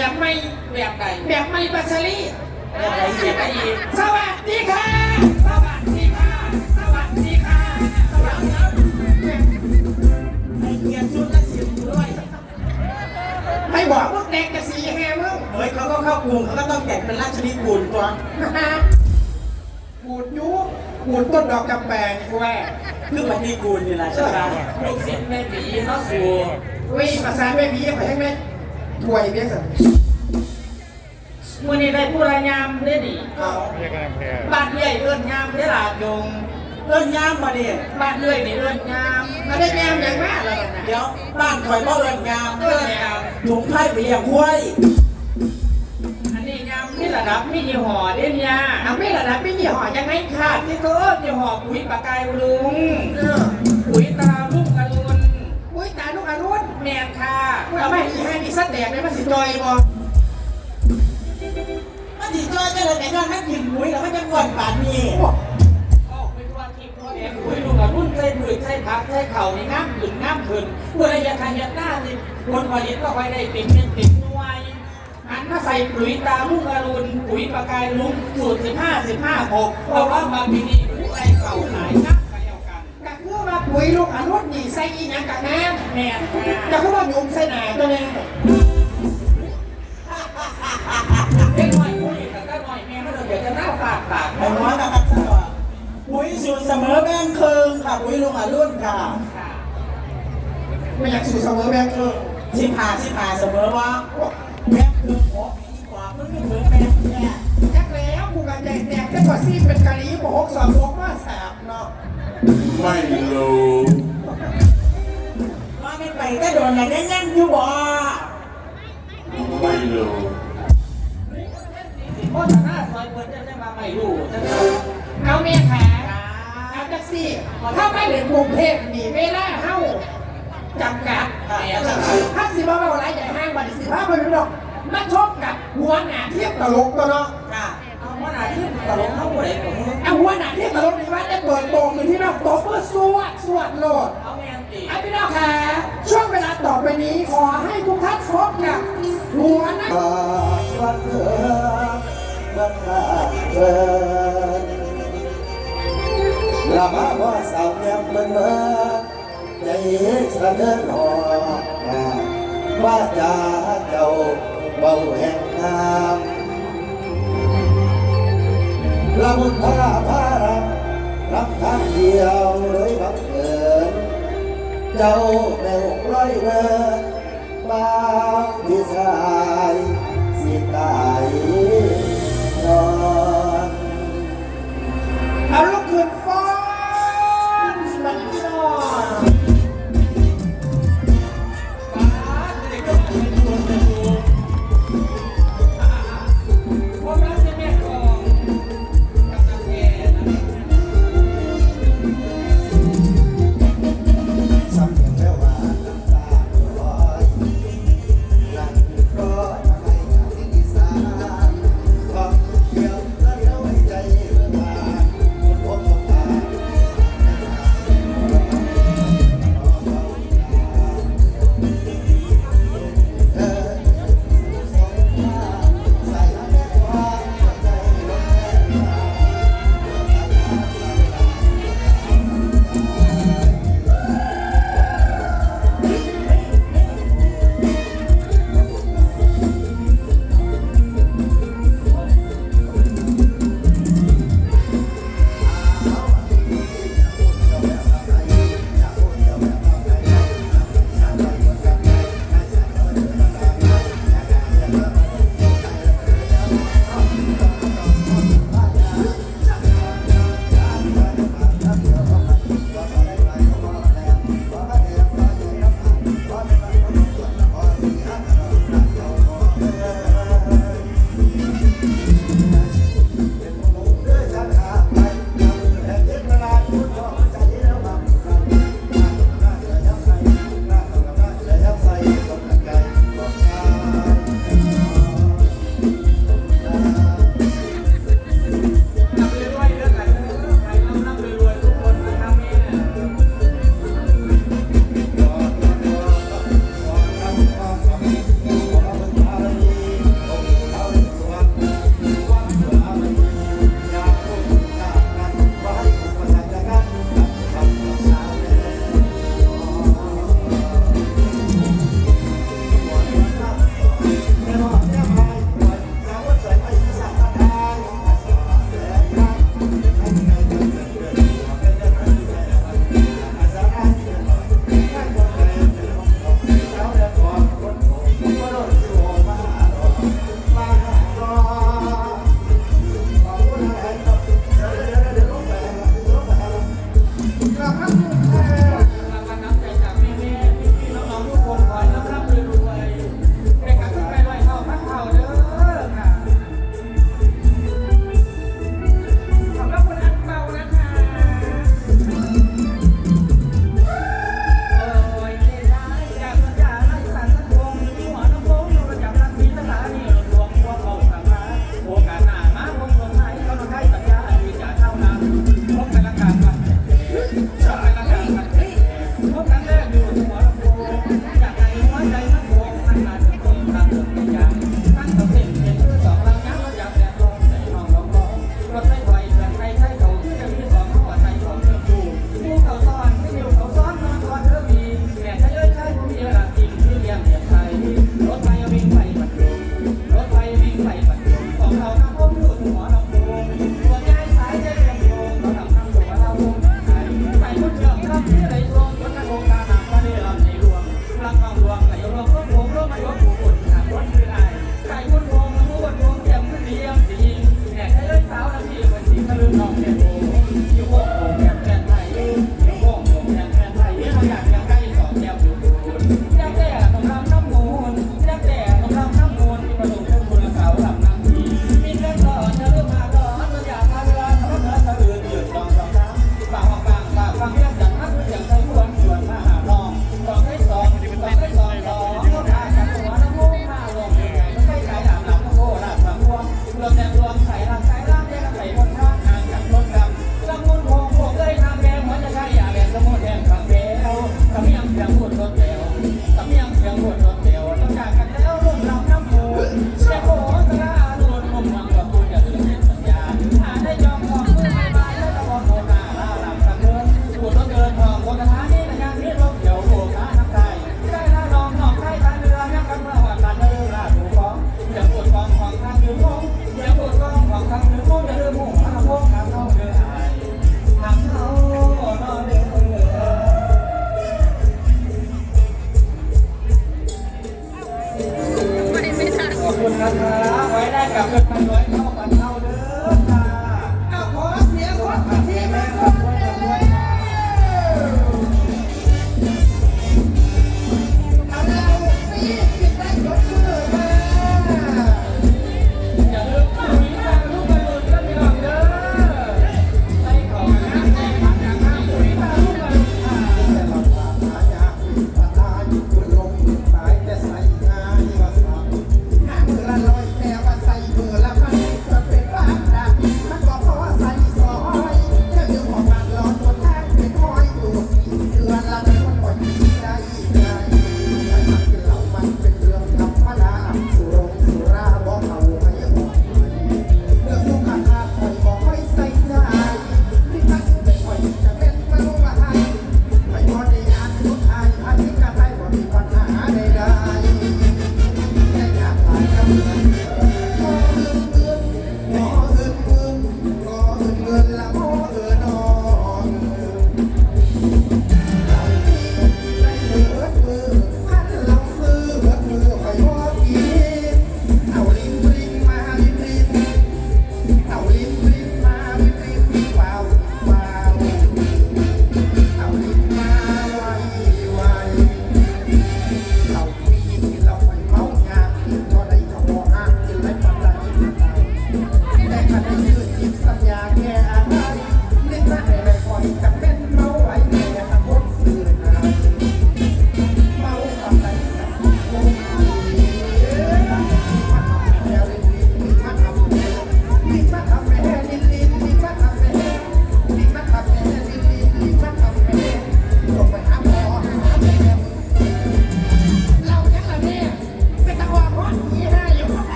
แบบไม่แบบใดแบบไม่ปัสสลีแบบใดแบบใดอีกสวัสดีค่ะ สวัสดีค่ะ สวัสดีค่ะ สวัสดีค่ะไอเกียร์ชุดละสิบด้วยไม่บอกพวกเด็กจะสีแฮมึงเฮ้ยเขาก็เข้ากรุงเขาก็ต้องแต่งเป็นราชนิกูลตัวบูดยุบูดต้นดอกกำแพงกูแหวคือมันนิกูลนี่แหละใช่ไหมลูกศิษย์แม่ผีเข้าสู่วิภาษาไม่พีขอให้แม่ ถวยเบี้ยสันมือนี้ได้ผู้รายงามได้ดิบ้านเลื่อยเอื้อนงามได้หลาจงเอื้อนงามมาดิบ้านเลื่อยนี่เอื้อนงามมาได้แงมอย่างมากแล้วนะเดี๋ยวบ้านคอยบ่เอื้อนงามเอื้อนงามถุงไพ่เปียกห้วยอันนี้งามที่ระดับมินิห่อเด้เนี่ยเอาไม่ระดับไม่ยี่ห้อยังไงขาดที่เกิดยี่ห้อปุ๋ยปากกายลุงปุ๋ยตา แมนค่ะอุ้ยเอาไม่อีห้านี่สักแดกเลยมันสิจอยบ่มันดีจ้อยก็เลยแต่ย้อนให้กินปุ๋ยแล้วมันจะกวนป่านนี้ออกไปตัวทีตัวแอนปุ๋ยลูกอรุณใส่ปุ๋ยใส่ผักใส่เข่าในน้ำขึ้นน้ำขึ้นเพื่อระยะทางยะหน้าติผลผลิตก็ไปได้เป็นเป็นติดหน่วยหันมาใส่ปุ๋ยตาลูกอรุณปุ๋ยปากกายลุงสูตรสิบห้าสิบห้าหกเพราะว่ามาปีนี้ ปุ๋ยลูกอรุณนี่ใส่อีหยังกับน้แม่นค่ะำจะคือว่าหยุ่มใส่หนาตัวนี้เด็กน้อยปุ๋ยแต่ก็น้อยแม่ก็เดี๋ยวจะหน้าฝาดปากหมายว่านะครับสวัสดิ์ปุ๋ยสูตรเสมอแบงครึ่งค่ะปุ๋ยลุงอรุ่นค่ะค่ะไม่อยากสู่เสมอแบงค์เออสิบห้าสิบห้าเสมอว่าแบงครึ่งหกปีกว่ามึงไม่เหมือนแบ่งเนี่ยจักแล้วกูกันแดกแดกได้กว่าซีเป็นกะหรี่บอกสองหกมาสามเนาะ ไม่รู้ว่าไม่ไปก็โดนอย่างนี้ยังอยู่บ่ไม่รู้เพราะถ้าหน้าซอยเปิดจะได้มาไม่รู้จะได้เอาเมียแผลเอาจักซี่ถ้าไม่เหลือกรุงเทพนี่เวลาเฮาจำกัดถ้าสิบ่าเอาไรใหญ่ห้างบัตรสิบ้าไปดูดอกมาชกกับหัวหน้าเทียบตลกตัวเนาะ ว่าหน้าที่ตลกเข้าหัวไหนผมเอาหัวหน้าทียบตลกนี่ว่าได้เปิดโปงอยู่ที่นอกโต๊ะเพื่อสวดสวดโหลดเอาแมนตีไอ้พี่น้องค่ะช่วงเวลาต่อไปนี้ขอให้ทุกท่านพบกับหัวหน้าวันเถิดวันลาเถิดลามาว่าสาวยังเป็นเมื่อใจสะเทือนหอว่าจาเจ้าเบาแห่งงาม ละมุนพระพารักรับทางเดียวเลยบังเอิญเจ้าแม่หกร้อยเดินบางที่สา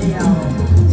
เดียว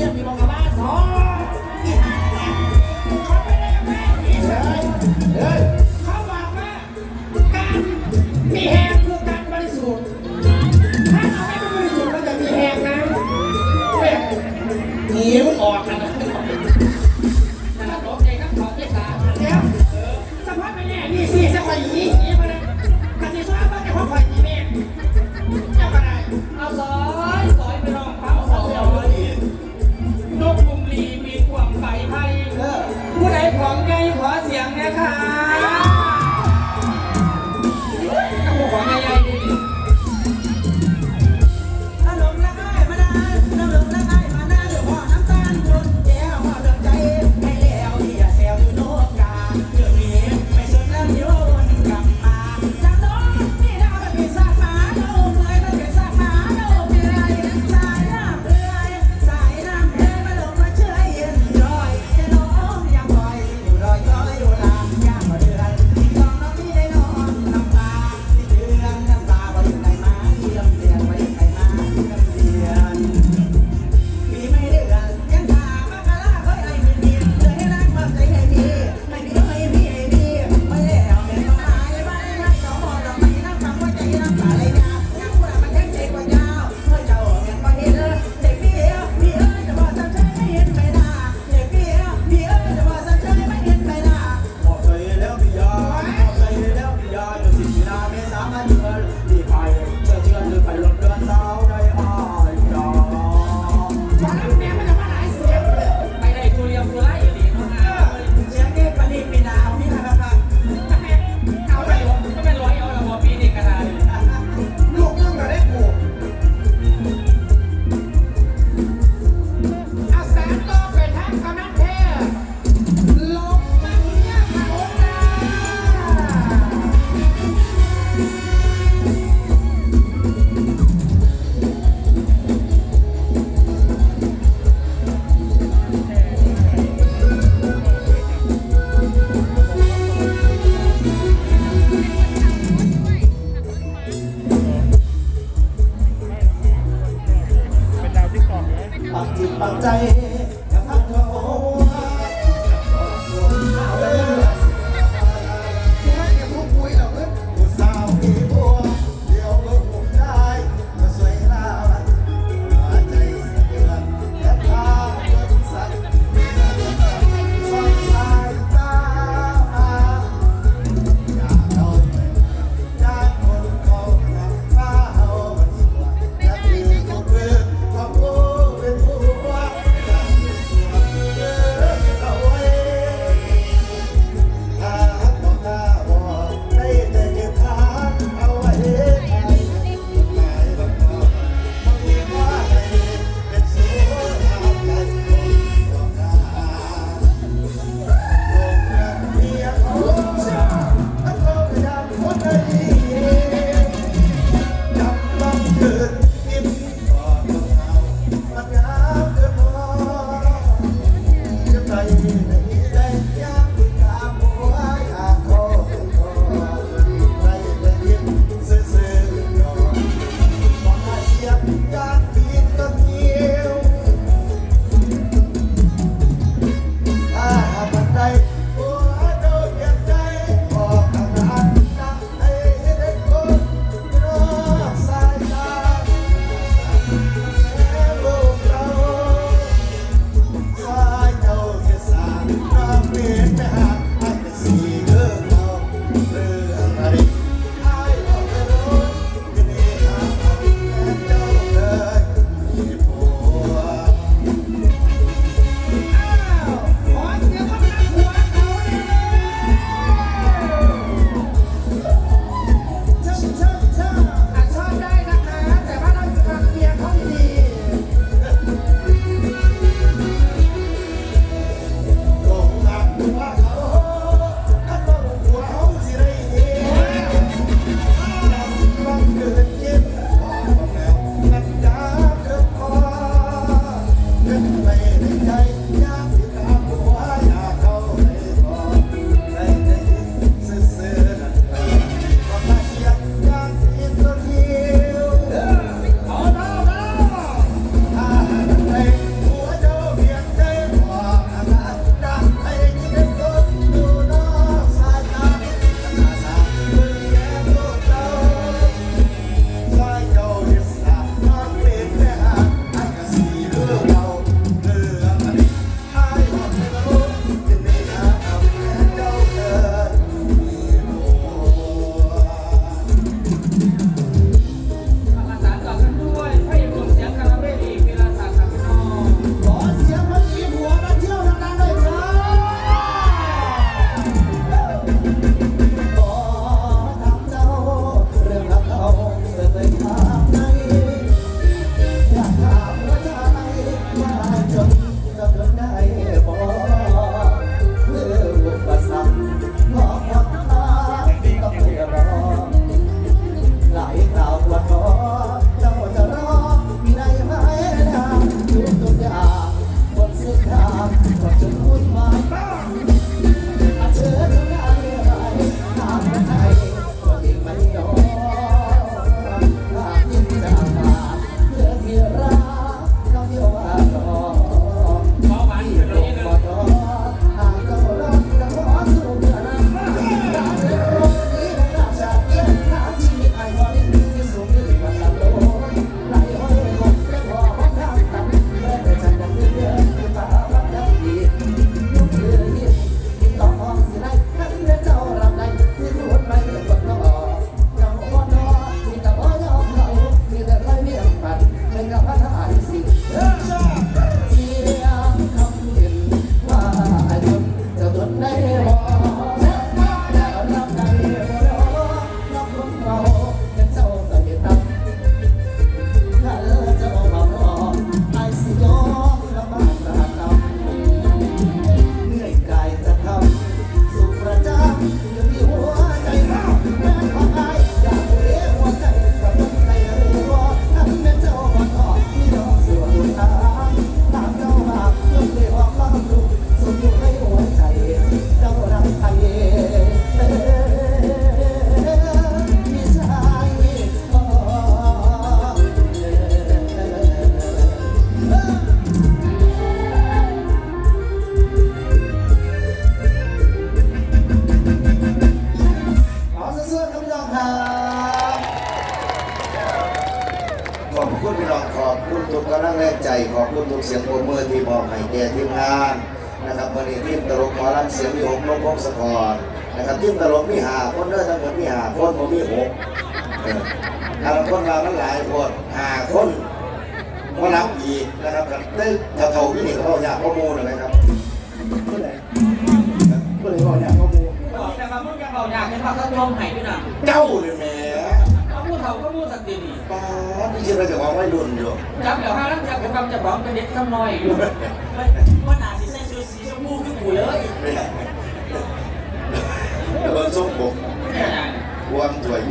ียกมีบอกกับบ้านสอง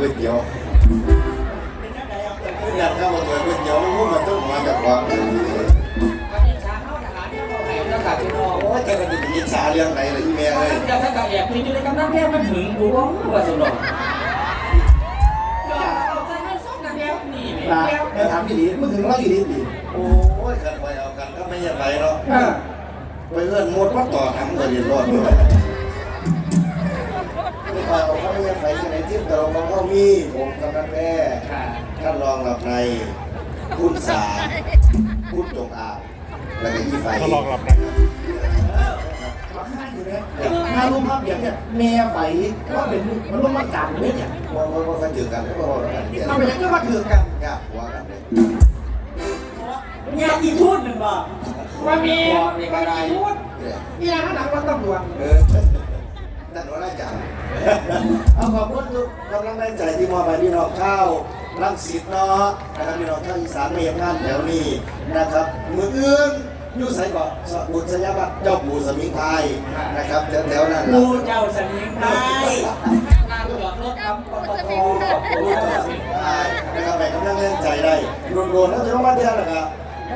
ก๋วยเตี๋ยวอาแต่อยากเข้ามาถ้วยก๋วยเตี๋ยวมันมันต้องมาจากความจริงวันชาเข้าทหารเนี่ยเขาให้แล้วตัดที่นอกโอ้ยแกก็จะอิจฉาเรื่องไหนเลยแม่เลยยวถ้ากับแอบคุยอยู่ในกำลังแก้มันถึงกูว่าว่าสนุกเอาใจให้ส้มนะแก้วนี่ตาแก้วแม่ถามพี่ดีมึงถึงร้อยยี่ดีดีโอ้ยกันไปเอากันก็ไม่ยังไงเนาะเออไปเอื้อนหมดว่าต่อทั้งเลยเรียนรอดด้วย ม่พอเอาเขาไม่ยังไงที่ไหนที่ตลกของเขาก็มีผมกำนันแม่ท่านรองหลับในคุณสาคุณจงอาบแล้วก็ยี่ไฟท่านรองหลับในมารูปภาพอย่างเนี้ยแม่ไฟก็เป็นมันร่วมมากันเลยเนี่ยว่าว่าว่ากันถือกันก็ว่ากันเนี่ยเอาไปยังก็มาถือกันยากว่ากันเลยงานอีทุ่นหนึ่งบ่ว่ามีว่ามีพูดเนี่ยเนี่ยข้างหลังรถตำรวจ เออนั่นว่าน่าจังเอาขอบคุณทุกกำลังแรงใจที่มอบให้พี่น้องข้าวรังสิตเนาะนะครับพี่น้องข้าวอีสานไม่ยังงานแถวนี้นะครับมืออื่นอยู่ใส่ก่อนบุตรสยามบัตรเจ้าปู่สมิงพรายนะครับแถวๆนั้นกูล่ะเจ้าสมิงไพรงานจอดรถทำปตทใช่นะครับไปกำลังเล่นใจได้รวมๆแล้วจะต้องมาเที่ยวนะครับ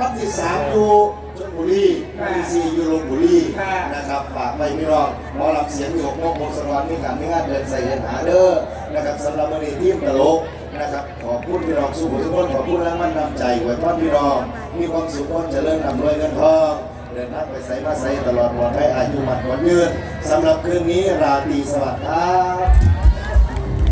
วันที่สามอยู่ ชลบุรีวันที่สี่อยู่ลพบุรีนะครับฝากไปพี่น้องหมอลำเสียงอยู่หกโมงหกสวรรค์มีการมีงานเดินใส่เดินหาเด้อนะครับสำหรับวันนี้ทีมตลกนะครับขอบคุณพี่น้องสู้ทุกคนขอบคุณแรงมั่นนำใจไว้พรพี่น้องมีความสุขความเจริญนำรวยเงินทองเดินทางไปใส่มาใส่ตลอดปลอดภัยอายุมันกว่ายืนสำหรับคืนนี้ราตรีสวัสดิ์ครับ